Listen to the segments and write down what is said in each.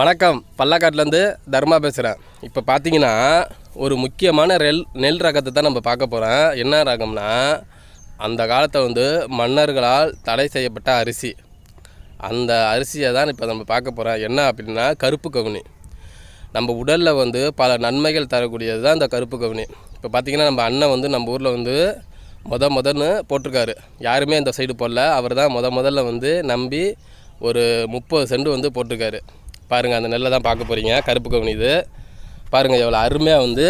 வணக்கம். பல்லக்காட்டிலேருந்து தர்மா பேசுகிறேன் இப்போ பார்த்தீங்கன்னா ஒரு முக்கியமான ரெல் நெல் ரகத்தை தான் நம்ம பார்க்க போகிறோம் என்ன ரகம்னா அந்த காலத்தை வந்து மன்னர்களால் தடை செய்யப்பட்ட அரிசி. அந்த அரிசியை தான் இப்போ நம்ம பார்க்க போகிறோம் என்ன அப்படின்னா கருப்பு கவுனி. நம்ம உடலில் வந்து பல நன்மைகள் தரக்கூடியது தான் இந்த கருப்பு கவுனி. இப்போ பார்த்தீங்கன்னா நம்ம அண்ணன் வந்து நம்ம ஊரில் வந்து முத முதன்னு போட்டிருக்காரு. யாருமே இந்த சைடு போடல. அவர் தான் முத முதல்ல வந்து நம்பி ஒரு முப்பது செண்டு வந்து போட்டிருக்காரு. பாருங்கள் அந்த நெல்லை தான் பார்க்க போகிறீங்க கருப்பு கவுனி இது. பாருங்கள் எவ்வளோ அருமையாக வந்து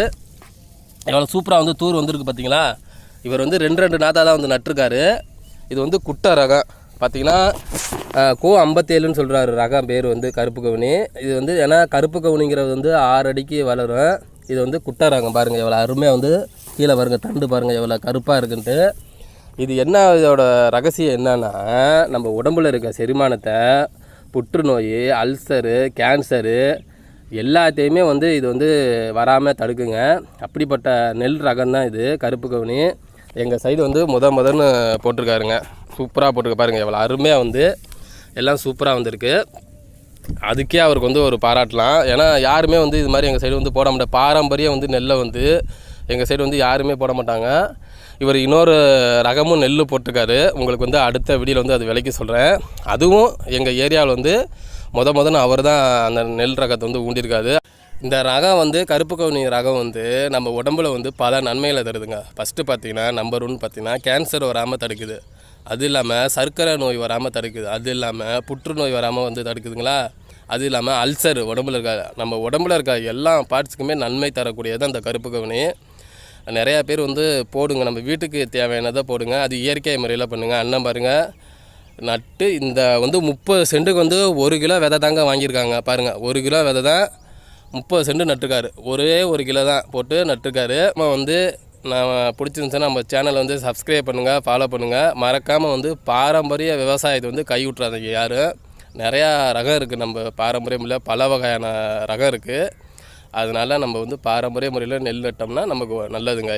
எவ்வளோ சூப்பராக வந்து தூர் வந்திருக்கு பார்த்தீங்களா இவர் வந்து ரெண்டு ரெண்டு நாத்தா தான் வந்து நட்டுருக்காரு. இது வந்து குட்டை ரகம். பார்த்தீங்கன்னா கோ ஐம்பத்தேழுன்னு சொல்கிறாரு ரகம் பேர் வந்து கருப்பு கவுனி. இது வந்து ஏன்னா கருப்பு கவுனிங்கிறது வந்து ஆறு அடிக்கு வளரும். இது வந்து குட்டை ரகம் பாருங்கள் எவ்வளோ அருமையாக வந்து கீழே பாருங்கள் தண்டு பாருங்கள் எவ்வளோ கருப்பாக இருக்குன்ட்டு. இது என்ன இதோட ரகசியம் என்னன்னா நம்ம உடம்புல இருக்க செரிமானத்தை புற்றுநோய் அல்சரு கேன்சரு எல்லாத்தையுமே வந்து இது வந்து வராமல் தடுக்குங்க. அப்படிப்பட்ட நெல் ரகம் தான் இது கருப்பு கவுனி. எங்கள் சைடு வந்து முத முதன்னு போட்டிருக்காருங்க. சூப்பராக போட்டிருக்க பாருங்கள் எவ்வளோ அருமையாக வந்து. எல்லாம் சூப்பராக வந்திருக்கு. அதுக்கே அவருக்கு வந்து ஒரு பாராட்டலாம். ஏன்னா யாருமே வந்து இது மாதிரி எங்கள் சைடு வந்து போட மாட்டாங்க பாரம்பரியம் வந்து நெல்லை வந்து எங்கள் சைடு வந்து யாருமே போட மாட்டாங்க. இவர் இன்னொரு ரகமும் நெல் போட்டிருக்காரு. உங்களுக்கு வந்து அடுத்த வீடியில் வந்து அது விலைக்கு சொல்கிறேன் அதுவும் எங்கள் ஏரியாவில் வந்து முத முதன்னு அவர் தான் அந்த நெல் ரகத்தை வந்து ஊண்டியிருக்காரு இந்த ரகம் வந்து கருப்பு கவுனி ரகம் வந்து நம்ம உடம்புல வந்து பல நன்மைகளை தருதுங்க. ஃபஸ்ட்டு பார்த்தீங்கன்னா நம்பர் ஒன் பார்த்தீங்கன்னா கேன்சர் வராமல் தடுக்குது. அது இல்லாமல் சர்க்கரை நோய் வராமல் தடுக்குது. அது இல்லாமல் புற்றுநோய் வராமல் வந்து தடுக்குதுங்களா? அது இல்லாமல் அல்சர் உடம்புல இருக்க நம்ம உடம்புல இருக்க எல்லா பார்ட்ஸுக்குமே நன்மை தரக்கூடியது அந்த கருப்பு கவுனி. நிறையா பேர் வந்து போடுங்க நம்ம வீட்டுக்கு தேவையானதை போடுங்க அது இயற்கை முறையில் பண்ணுங்கள் அண்ணன் பாருங்கள் நட்டு இந்த வந்து முப்பது சென்ட்டுக்கு வந்து ஒரு கிலோ விதை தாங்க வாங்கியிருக்காங்க. பாருங்கள் ஒரு கிலோ விதை தான் முப்பது சென்ட் நட்டுருக்காரு. ஒரே ஒரு கிலோ தான் போட்டு நட்டுருக்காரு. நம்ம வந்து நான் பிடிச்சிருந்துச்சுன்னா நம்ம சேனலை வந்து சப்ஸ்கிரைப் பண்ணுங்கள் ஃபாலோ பண்ணுங்கள் மறக்காமல் வந்து பாரம்பரிய விவசாயத்தை வந்து கைவிட்றாதீங்க யாரும் நிறையா ரகம் இருக்குது நம்ம பாரம்பரியமில் பல வகையான ரகம் இருக்குது அதனால் நம்ம வந்து பாரம்பரிய முறையில் நெல் நட்டோம்னா நமக்கு நல்லதுங்க